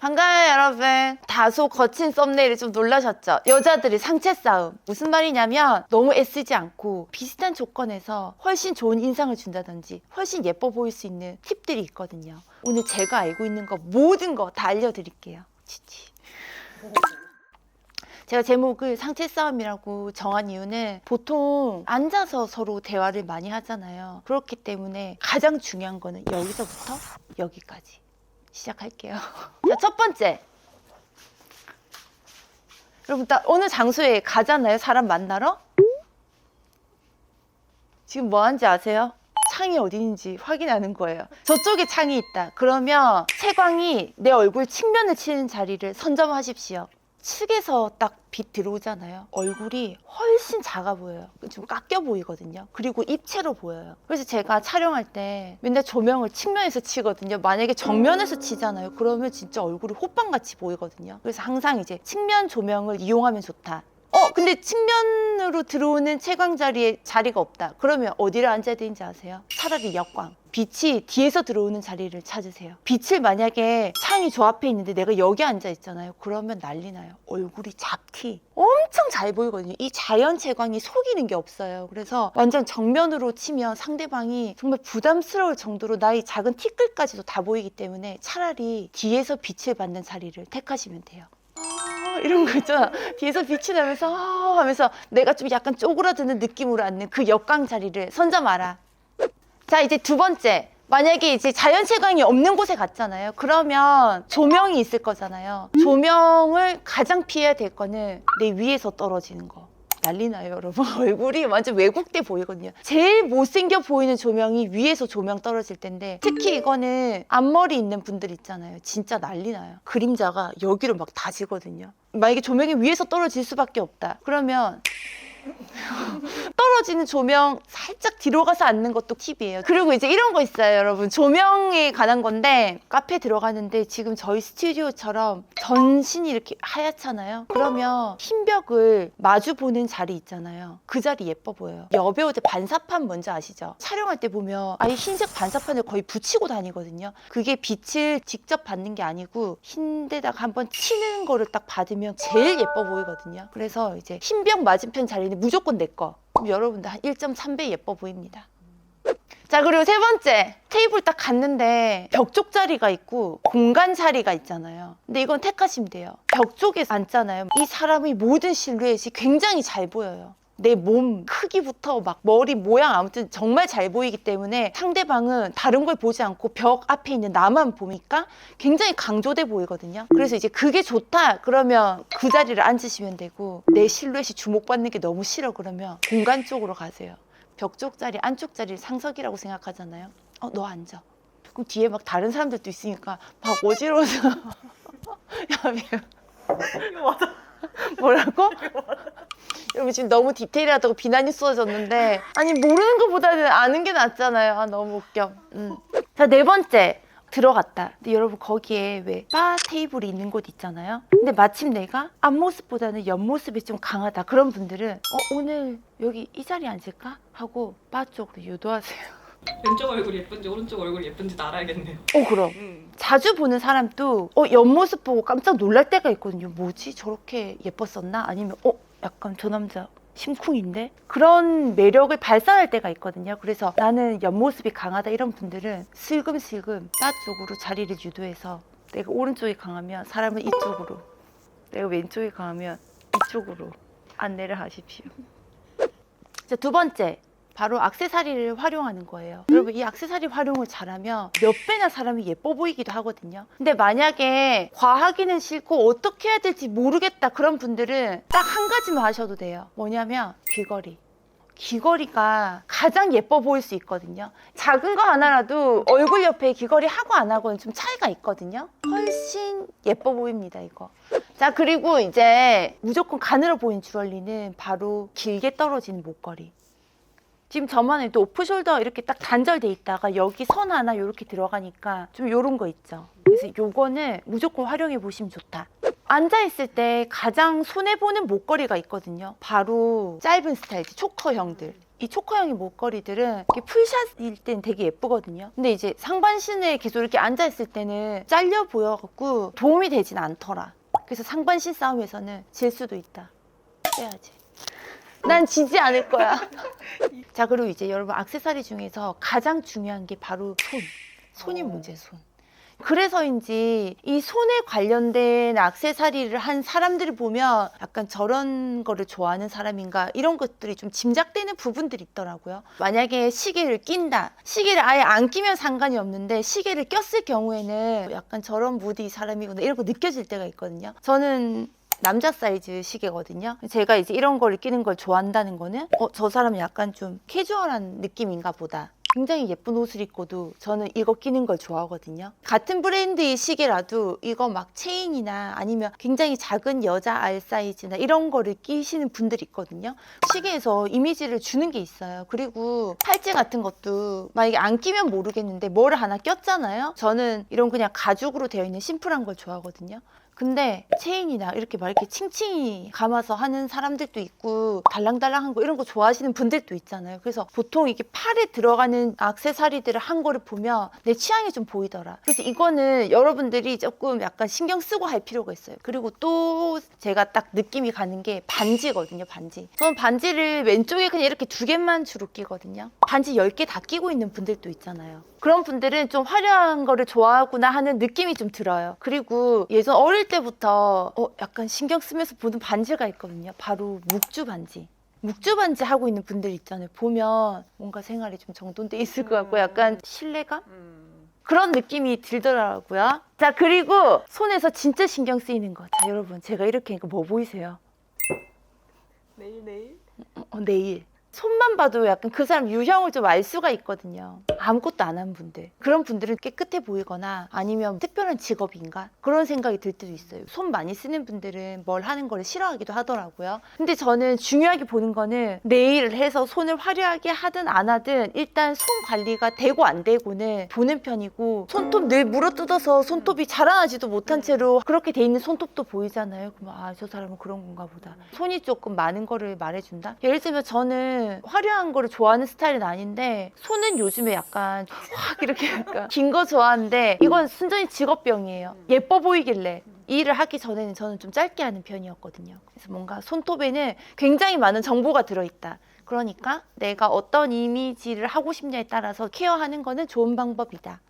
반가워요 여러분. 다소 거친 썸네일에 좀 놀라셨죠? 여자들의 상체 싸움. 무슨 말이냐면 너무 애쓰지 않고 비슷한 조건에서 훨씬 좋은 인상을 준다든지 훨씬 예뻐 보일 수 있는 팁들이 있거든요. 오늘 제가 알고 있는 거 모든 거 다 알려드릴게요. 치치. 제가 제목을 상체 싸움이라고 정한 이유는 보통 앉아서 서로 대화를 많이 하잖아요. 그렇기 때문에 가장 중요한 거는 여기서부터 여기까지 시작할게요. 자, 첫 번째. 여러분, 딱 어느 장소에 가잖아요. 사람 만나러. 지금 뭐 하는지 아세요? 창이 어디 있는지 확인하는 거예요. 저쪽에 창이 있다. 그러면 채광이 내 얼굴 측면을 치는 자리를 선점하십시오. 측에서 딱 빛 들어오잖아요. 얼굴이 훨씬 작아 보여요. 좀 깎여 보이거든요. 그리고 입체로 보여요. 그래서 제가 촬영할 때 맨날 조명을 측면에서 치거든요. 만약에 정면에서 치잖아요. 그러면 진짜 얼굴이 호빵같이 보이거든요. 그래서 항상 이제 측면 조명을 이용하면 좋다. 어, 근데 측면으로 들어오는 채광 자리에 자리가 없다. 그러면 어디를 앉아야 되는지 아세요? 차라리 역광. 빛이 뒤에서 들어오는 자리를 찾으세요. 빛을 만약에 창이 저 앞에 있는데 내가 여기 앉아 있잖아요. 그러면 난리 나요. 얼굴이 작티. 엄청 잘 보이거든요. 이 자연 채광이 속이는 게 없어요. 그래서 완전 정면으로 치면 상대방이 정말 부담스러울 정도로 나의 작은 티끌까지도 다 보이기 때문에 차라리 뒤에서 빛을 받는 자리를 택하시면 돼요. 아, 이런 거 있잖아. 뒤에서 빛이 나면서 아, 하면서 내가 좀 약간 쪼그라드는 느낌으로 앉는 그 역광 자리를 선점하라. 자, 이제 두 번째. 만약에 이제 자연 채광이 없는 곳에 갔잖아요. 그러면 조명이 있을 거잖아요. 조명을 가장 피해야 될 거는 내 위에서 떨어지는 거. 난리 나요, 여러분. 얼굴이 완전 왜곡돼 보이거든요. 제일 못생겨 보이는 조명이 위에서 조명 떨어질 텐데 특히 이거는 앞머리 있는 분들 있잖아요. 진짜 난리 나요. 그림자가 여기로 막 다지거든요. 만약에 조명이 위에서 떨어질 수밖에 없다. 그러면 떨어지는 조명 살짝 뒤로 가서 앉는 것도 팁이에요. 그리고 이제 이런 거 있어요, 여러분. 조명에 관한 건데 카페 들어가는데 지금 저희 스튜디오처럼 전신이 이렇게 하얗잖아요. 그러면 흰 벽을 마주 보는 자리 있잖아요. 그 자리 예뻐 보여요. 여배우들 반사판 뭔지 아시죠? 촬영할 때 보면 아예 흰색 반사판을 거의 붙이고 다니거든요. 그게 빛을 직접 받는 게 아니고 흰 데다가 한번 치는 거를 딱 받으면 제일 예뻐 보이거든요. 그래서 이제 흰벽 맞은편 자리는 무조건 내 거. 여러분들 한 1.3배 예뻐 보입니다. 자 그리고 세 번째. 테이블 딱 갔는데 벽 쪽 자리가 있고 공간 자리가 있잖아요. 근데 이건 택하시면 돼요. 벽 쪽에 앉잖아요. 이 사람의 모든 실루엣이 굉장히 잘 보여요 내 몸 크기부터 막 머리 모양 아무튼 정말 잘 보이기 때문에 상대방은 다른 걸 보지 않고 벽 앞에 있는 나만 보니까 굉장히 강조돼 보이거든요 그래서 이제 그게 좋다 그러면 그 자리를 앉으시면 되고 내 실루엣이 주목받는 게 너무 싫어 그러면 공간 쪽으로 가세요 벽 쪽 자리, 안쪽 자리를 상석이라고 생각하잖아요. 어, 너 앉아. 그럼 뒤에 막 다른 사람들도 있으니까 막 어지러워서. 야, 미안. 이거 맞아. 뭐라고? 여러분 지금 너무 디테일하다고 비난이 쏟아졌는데 아니 모르는 것보다는 아는 게 낫잖아요. 아 너무 웃겨. 음. 자네 번째 들어갔다. 근데 여러분 거기에 왜 바 테이블이 있는 곳 있잖아요. 근데 마침 내가 앞모습보다는 옆모습이 좀 강하다. 그런 분들은 어 오늘 여기 이 자리에 앉을까 하고 바 쪽으로 유도하세요. 왼쪽 얼굴이 예쁜지 오른쪽 얼굴이 예쁜지 알아야겠네요. 어 그럼. 음. 자주 보는 사람도 어, 옆모습 보고 깜짝 놀랄 때가 있거든요. 뭐지? 저렇게 예뻤었나? 아니면 어, 약간 저 남자 심쿵인데? 그런 매력을 발산할 때가 있거든요. 그래서 나는 옆모습이 강하다 이런 분들은 슬금슬금 바 쪽으로 자리를 유도해서 내가 오른쪽이 강하면 사람은 이쪽으로 내가 왼쪽이 강하면 이쪽으로 안내를 하십시오. 자, 두 번째. 바로 악세사리를 활용하는 거예요. 여러분 이 악세사리 활용을 잘하면 몇 배나 사람이 예뻐 보이기도 하거든요. 근데 만약에 과하기는 싫고 어떻게 해야 될지 모르겠다 그런 분들은 딱 한 가지만 하셔도 돼요. 뭐냐면 귀걸이. 귀걸이가 가장 예뻐 보일 수 있거든요. 작은 거 하나라도 얼굴 옆에 귀걸이 하고 안 하고는 좀 차이가 있거든요. 훨씬 예뻐 보입니다, 이거. 자, 그리고 이제 무조건 가늘어 보이는 주얼리는 바로 길게 떨어지는 목걸이. 지금 저만 해도 오프숄더 이렇게 딱 단절돼 있다가 여기 선 하나 이렇게 들어가니까 좀 요런 거 있죠. 그래서 요거는 무조건 활용해 보시면 좋다. 앉아 있을 때 가장 손해 보는 목걸이가 있거든요. 바로 짧은 스타일지 초커형들. 이 초커형의 목걸이들은 이렇게 풀샷일 땐 되게 예쁘거든요. 근데 이제 상반신에 계속 이렇게 앉아 있을 때는 잘려 보여갖고 도움이 되진 않더라. 그래서 상반신 싸움에서는 질 수도 있다. 빼야지. 난 지지 않을 거야. 자 그리고 이제 여러분 악세사리 중에서 가장 중요한 게 바로 손. 손이 어. 문제 손. 그래서인지 이 손에 관련된 악세사리를 한 사람들을 보면 약간 저런 거를 좋아하는 사람인가 이런 것들이 좀 짐작되는 부분들이 있더라고요. 만약에 시계를 낀다. 시계를 아예 안 끼면 상관이 없는데 시계를 꼈을 경우에는 약간 저런 무디 사람이구나 이런 거 느껴질 때가 있거든요. 저는 남자 사이즈 시계거든요. 제가 이제 이런 거를 끼는 걸 좋아한다는 거는 어, 저 사람은 약간 좀 캐주얼한 느낌인가 보다. 굉장히 예쁜 옷을 입고도 저는 이거 끼는 걸 좋아하거든요. 같은 브랜드의 시계라도 이거 막 체인이나 아니면 굉장히 작은 여자 알 사이즈나 이런 거를 끼시는 분들이 있거든요. 시계에서 이미지를 주는 게 있어요. 그리고 팔찌 같은 것도 만약에 안 끼면 모르겠는데 뭐를 하나 꼈잖아요. 저는 이런 그냥 가죽으로 되어 있는 심플한 걸 좋아하거든요. 근데 체인이나 이렇게 막 이렇게 칭칭이 감아서 하는 사람들도 있고 달랑달랑한 거 이런 거 좋아하시는 분들도 있잖아요. 그래서 보통 이게 팔에 들어가는 악세사리들을 한 거를 보면 내 취향이 좀 보이더라. 그래서 이거는 여러분들이 조금 약간 신경 쓰고 할 필요가 있어요. 그리고 또 제가 딱 느낌이 가는 게 반지거든요, 반지. 저는 반지를 왼쪽에 그냥 이렇게 두 개만 주로 끼거든요. 반지 10개 다 끼고 있는 분들도 있잖아요. 그런 분들은 좀 화려한 거를 좋아하구나 하는 느낌이 좀 들어요. 그리고 예전 어릴 때부터 어, 약간 신경 쓰면서 보는 반지가 있거든요. 바로 묵주 반지. 묵주 반지 하고 있는 분들 있잖아요. 보면 뭔가 생활이 좀 정돈돼 있을 것 같고 약간 신뢰감? 음. 그런 느낌이 들더라고요. 자, 그리고 손에서 진짜 신경 쓰이는 거. 자, 여러분, 제가 이렇게 하니까 뭐 보이세요? 내일 내일. 어, 내일. 손만 봐도 약간 그 사람 유형을 좀 알 수가 있거든요. 아무것도 안 한 분들. 그런 분들은 깨끗해 보이거나 아니면 특별한 직업인가? 그런 생각이 들 때도 있어요. 손 많이 쓰는 분들은 뭘 하는 걸 싫어하기도 하더라고요. 근데 저는 중요하게 보는 거는 네일을 해서 손을 화려하게 하든 안 하든 일단 손 관리가 되고 안 되고는 보는 편이고 손톱 늘 물어뜯어서 손톱이 자라나지도 못한 채로 그렇게 돼 있는 손톱도 보이잖아요. 그럼 아, 저 사람은 그런 건가 보다. 손이 조금 많은 거를 말해준다? 예를 들면 저는 화려한 거를 좋아하는 스타일은 아닌데 손은 요즘에 약간 확 이렇게 약간 긴 거 좋아하는데 이건 순전히 직업병이에요. 예뻐 보이길래. 이 일을 하기 전에는 저는 좀 짧게 하는 편이었거든요. 그래서 뭔가 손톱에는 굉장히 많은 정보가 들어있다. 그러니까 내가 어떤 이미지를 하고 싶냐에 따라서 케어하는 거는 좋은 방법이다.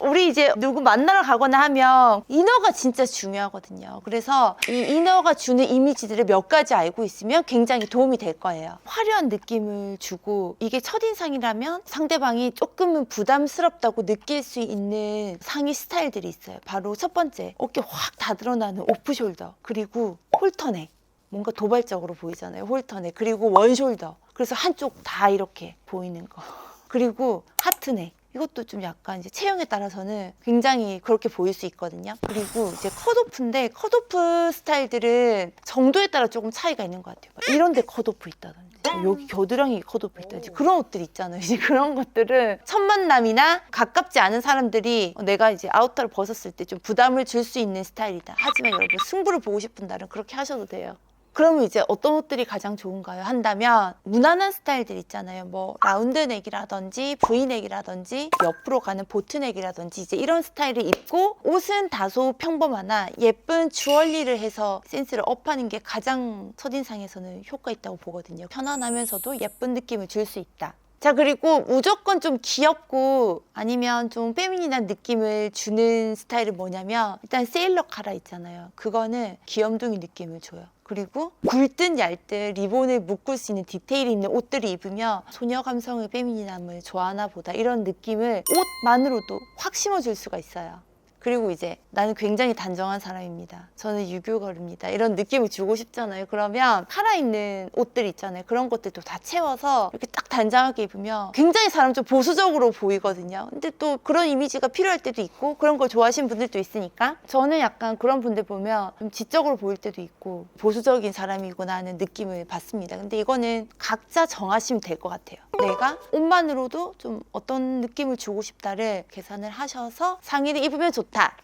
우리 이제 누구 만나러 가거나 하면 이너가 진짜 중요하거든요. 그래서 이 이너가 주는 이미지들을 몇 가지 알고 있으면 굉장히 도움이 될 거예요. 화려한 느낌을 주고 이게 첫인상이라면 상대방이 조금은 부담스럽다고 느낄 수 있는 상의 스타일들이 있어요. 바로 첫 번째, 어깨 확 다 드러나는 오프숄더. 그리고 홀터넥. 뭔가 도발적으로 보이잖아요. 홀터넥. 그리고 원숄더. 그래서 한쪽 다 이렇게 보이는 거. 그리고 하트넥. 이것도 좀 약간 이제 체형에 따라서는 굉장히 그렇게 보일 수 있거든요. 그리고 이제 컷오프인데 컷오프 스타일들은 정도에 따라 조금 차이가 있는 것 같아요. 이런 데 컷오프 있다든지 뭐 여기 겨드랑이 컷오프 있다든지 그런 옷들 있잖아요. 이제 그런 것들은 첫 만남이나 가깝지 않은 사람들이 내가 이제 아우터를 벗었을 때 좀 부담을 줄 수 있는 스타일이다. 하지만 여러분 승부를 보고 싶은 날은 그렇게 하셔도 돼요. 그러면 이제 어떤 옷들이 가장 좋은가요? 한다면 무난한 스타일들 있잖아요. 뭐 라운드 넥이라든지 브이넥이라든지 옆으로 가는 보트 넥이라든지 이제 이런 스타일을 입고 옷은 다소 평범하나 예쁜 주얼리를 해서 센스를 업하는 게 가장 첫인상에서는 효과 있다고 보거든요. 편안하면서도 예쁜 느낌을 줄 수 있다. 자 그리고 무조건 좀 귀엽고 아니면 좀 페미닌한 느낌을 주는 스타일은 뭐냐면 일단 세일러 카라 있잖아요 그거는 귀염둥이 느낌을 줘요 그리고 굵든 얇든 리본을 묶을 수 있는 디테일이 있는 옷들을 입으면 소녀 감성의 페미닌함을 좋아하나 보다 이런 느낌을 옷만으로도 확 심어줄 수가 있어요 그리고 이제 나는 굉장히 단정한 사람입니다. 저는 유교걸입니다. 이런 느낌을 주고 싶잖아요. 그러면 살아있는 옷들 있잖아요. 그런 것들도 다 채워서 이렇게 딱 단정하게 입으면 굉장히 사람 좀 보수적으로 보이거든요. 근데 또 그런 이미지가 필요할 때도 있고 그런 걸 좋아하시는 분들도 있으니까 저는 약간 그런 분들 보면 좀 지적으로 보일 때도 있고 보수적인 사람이구나 하는 느낌을 받습니다. 근데 이거는 각자 정하시면 될 것 같아요. 내가 옷만으로도 좀 어떤 느낌을 주고 싶다를 계산을 하셔서 상의를 입으면 좋다.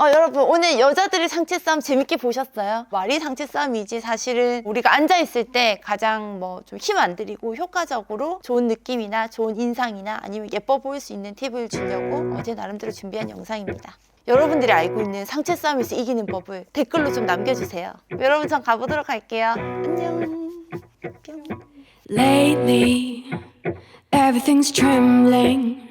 어, 여러분 오늘 여자들의 상체 싸움 재밌게 보셨어요? 말이 상체 싸움이지 사실은 우리가 앉아 있을 때 가장 뭐 좀 힘 안 들이고 효과적으로 좋은 느낌이나 좋은 인상이나 아니면 예뻐 보일 수 있는 팁을 주려고 어제 나름대로 준비한 영상입니다. 여러분들이 알고 있는 상체 싸움에서 이기는 법을 댓글로 좀 남겨주세요. 여러분 전 가보도록 할게요. 안녕. 뿅. Lately, everything's trembling.